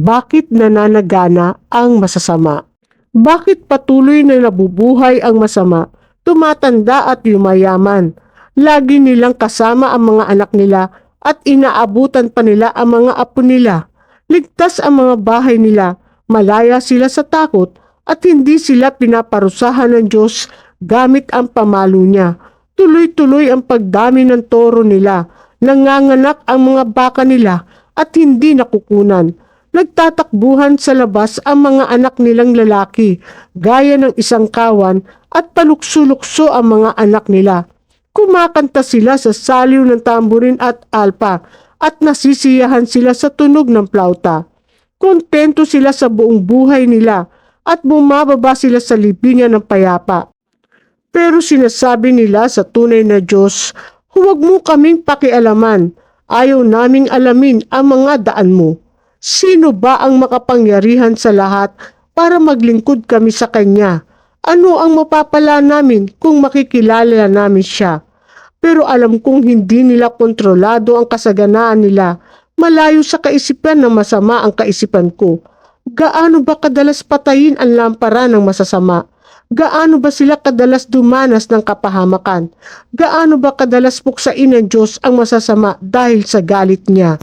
Bakit nananagana ang masasama? Bakit patuloy na nabubuhay ang masama, tumatanda at yumayaman? Lagi nilang kasama ang mga anak nila at inaabutan pa nila ang mga apo nila. Ligtas ang mga bahay nila, malaya sila sa takot at hindi sila pinaparusahan ng Diyos gamit ang pamalo niya. Tuloy-tuloy ang pagdami ng toro nila, nanganganak ang mga baka nila at hindi nakukunan. Nagtatakbuhan sa labas ang mga anak nilang lalaki, gaya ng isang kawan at palukso-lukso ang mga anak nila. Kumakanta sila sa saliw ng tamburin at alpa at nasisiyahan sila sa tunog ng plauta. Kontento sila sa buong buhay nila at bumababa sila sa libingan ng payapa. Pero sinasabi nila sa tunay na Diyos, huwag mo kaming pakialaman, ayaw naming alamin ang mga daan mo. Sino ba ang makapangyarihan sa lahat para maglingkod kami sa Kanya? Ano ang mapapala namin kung makikilala namin siya? Pero alam kong hindi nila kontrolado ang kasaganaan nila. Malayo sa kaisipan ng masama ang kaisipan ko. Gaano ba kadalas patayin ang lampara ng masasama? Gaano ba sila kadalas dumanas ng kapahamakan? Gaano ba kadalas puksain ng Diyos ang masasama dahil sa galit niya?